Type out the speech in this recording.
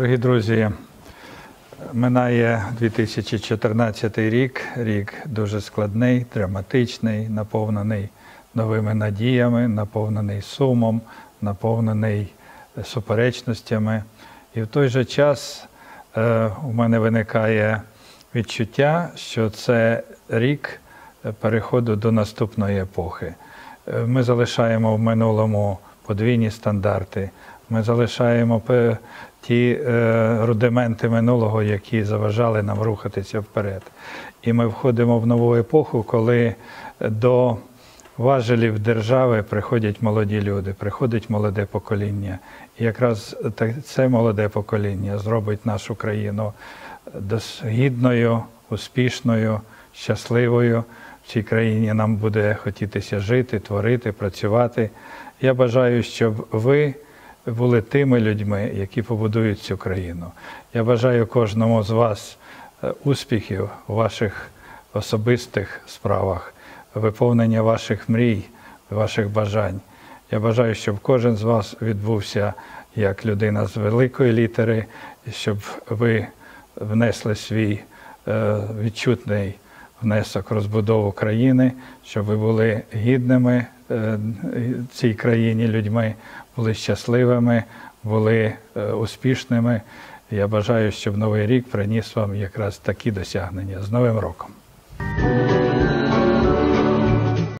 Дорогі друзі, минає 2014 рік, рік дуже складний, драматичний, наповнений новими надіями, наповнений сумом, наповнений суперечностями. І в той же час е, у мене виникає відчуття, що це рік переходу до наступної епохи. Е, Ми залишаємо в минулому подвійні стандарти. Ми залишаємо ті е, рудименти минулого, які заважали нам рухатися вперед. І ми входимо в нову епоху, коли до важелів держави приходять молоді люди, приходить молоде покоління. І якраз це молоде покоління зробить нашу країну дос- гідною, успішною, щасливою. В цій країні нам буде хотітися жити, творити, працювати. Я бажаю, щоб ви були тими людьми, які побудують цю країну. Я бажаю кожному з вас е, успіхів у ваших особистих справах, виповнення ваших мрій, ваших бажань. Я бажаю, щоб кожен з вас відбувся як людина з великої літери, щоб ви внесли свій е, відчутний внесок розбудову країни, щоб ви були гідними е, цій країні людьми, були щасливими, були е, успішними. Я бажаю, щоб новий рік приніс вам якраз такі досягнення з Новим роком.